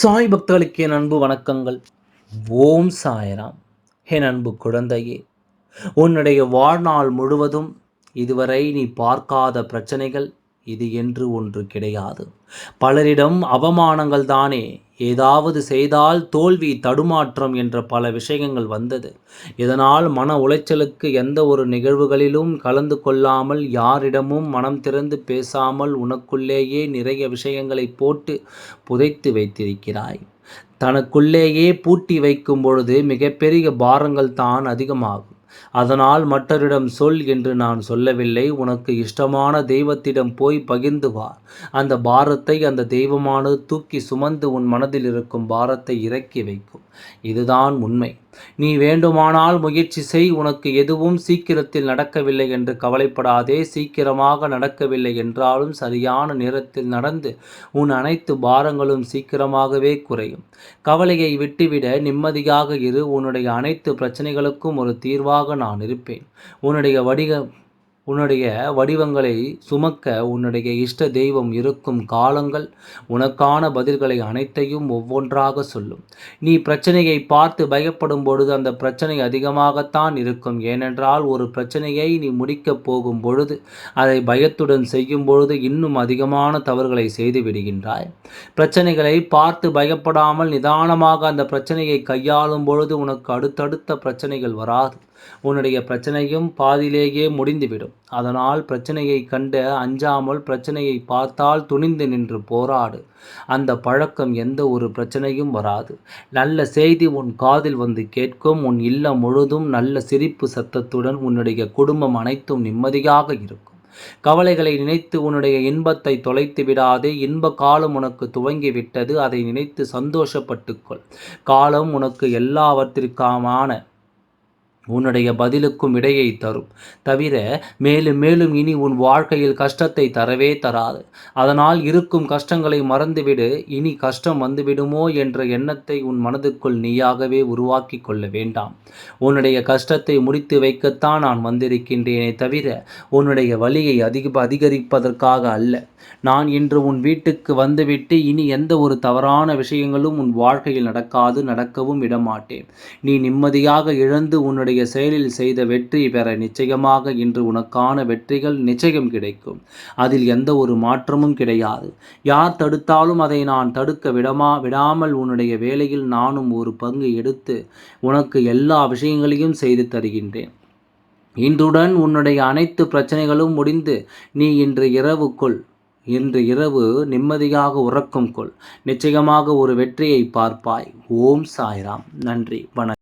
சாய் பக்தர்களுக்கு என் அன்பு வணக்கங்கள். ஓம் சாயராம். என் அன்பு குழந்தையே உன்னுடைய வாழ்நாள் முழுவதும் இதுவரை நீ பார்க்காத பிரச்சனைகள் இது என்று ஒன்று கிடையாது. பலரிடம் அவமானங்கள் தானே. ஏதாவது செய்தால் தோல்வி தடுமாற்றம் என்ற பல விஷயங்கள் வந்தது. இதனால் மன உளைச்சலுக்கு எந்த ஒரு நிகழ்வுகளிலும் கலந்து கொள்ளாமல் யாரிடமும் மனம் திறந்து பேசாமல் உனக்குள்ளேயே நிறைய விஷயங்களை போட்டு புதைத்து வைத்திருக்கிறாய். தனக்குள்ளேயே பூட்டி வைக்கும் பொழுது மிகப்பெரிய பாரங்கள் தான் அதிகமாகும். அதனால் மற்றரிடம் சொல் என்று நான் சொல்லவில்லை. உனக்கு இஷ்டமான தெய்வத்திடம் போய் பகிர்ந்து வா. அந்த பாரத்தை அந்த தெய்வமானது தூக்கி சுமந்து உன் மனதில் இருக்கும் பாரத்தை இறக்கி வைக்கும். இதுதான் உண்மை. நீ வேண்டுமானால் முயற்சி செய். உனக்கு எதுவும் சீக்கிரத்தில் நடக்கவில்லை என்று கவலைப்படாதே. சீக்கிரமாக நடக்கவில்லை என்றாலும் சரியான நேரத்தில் நடந்து உன் அனைத்து பாரங்களும் சீக்கிரமாகவே குறையும். கவலையை விட்டுவிட நிம்மதியாக இரு. உன்னுடைய அனைத்து பிரச்சனைகளுக்கும் ஒரு தீர்வாக நான் இருப்பேன். உன்னுடைய வடிக உன்னுடைய வடிவங்களை சுமக்க உன்னுடைய இஷ்ட தெய்வம் இருக்கும் காலங்கள் உனக்கான பதில்களை அனைத்தையும் ஒவ்வொன்றாக சொல்லும். நீ பிரச்சனையை பார்த்து பயப்படும் பொழுது அந்த பிரச்சனை அதிகமாகத்தான் இருக்கும். ஏனென்றால் ஒரு பிரச்சனையை நீ முடிக்கப் போகும் பொழுது அதை பயத்துடன் செய்யும் பொழுது இன்னும் அதிகமான தவறுகளை செய்து விடுகின்றாய். பிரச்சனைகளை பார்த்து பயப்படாமல் நிதானமாக அந்த பிரச்சனையை கையாளும் பொழுது உனக்கு அடுத்தடுத்த பிரச்சனைகள் வராது. உன்னுடைய பிரச்சனையும் பாதியிலேயே முடிந்துவிடும். அதனால் பிரச்சனையை கண்டு அஞ்சாமல் பிரச்சனையை பார்த்தால் துணிந்து நின்று போராடு. அந்த பழக்கம் எந்த ஒரு பிரச்சனையும் வராது. நல்ல செய்தி உன் காதில் வந்து கேட்கும். உன் இல்லம் முழுதும் நல்ல சிரிப்பு சத்தத்துடன் உன்னுடைய குடும்பம் அனைத்தும் நிம்மதியாக இருக்கும். கவலைகளை நினைத்து உன்னுடைய இன்பத்தை தொலைத்து விடாதே. இன்ப காலம் உனக்கு துவங்கி விட்டது அதை நினைத்து சந்தோஷப்பட்டுக்கொள். காலம் உனக்கு எல்லாவற்றிற்கான உன்னுடைய பதிலுக்கும் இடையை தரும். தவிர மேலும் மேலும் இனி உன் வாழ்க்கையில் கஷ்டத்தை தரவே தராது. அதனால் இருக்கும் கஷ்டங்களை மறந்துவிடு. இனி கஷ்டம் வந்துவிடுமோ என்ற எண்ணத்தை உன் மனதுக்குள் நீயாகவே உருவாக்கி கொள்ள வேண்டாம். உன்னுடைய கஷ்டத்தை முடித்து வைக்கத்தான் நான் வந்திருக்கின்றேனே தவிர உன்னுடைய வழியை அதிக அதிகரிப்பதற்காக அல்ல. நான் இன்று உன் வீட்டுக்கு வந்துவிட்டு இனி எந்த ஒரு தவறான விஷயங்களும் உன் வாழ்க்கையில் நடக்காது நடக்கவும் விடமாட்டேன் நீ நிம்மதியாக இழந்து உன்னுடைய உன்னுடைய செயலில் செய்த வெற்றி பெற நிச்சயமாக இன்று உனக்கான வெற்றிகள் நிச்சயம் கிடைக்கும். அதில் எந்த ஒரு மாற்றமும் கிடையாது. யார் தடுத்தாலும் அதை நான் தடுக்க விடமா விடாமல் உன்னுடைய வேலையில் நானும் ஒரு பங்கு எடுத்து உனக்கு எல்லா விஷயங்களையும் செய்து தருகின்றேன். இன்றுடன் உன்னுடைய அனைத்து பிரச்சனைகளும் முடிந்து நீ இன்று இரவுக்குள் இன்று இரவு நிம்மதியாக உறக்கம் கொள். நிச்சயமாக ஒரு வெற்றியை பார்ப்பாய். ஓம் சாய்ராம். நன்றி. வணக்கம்.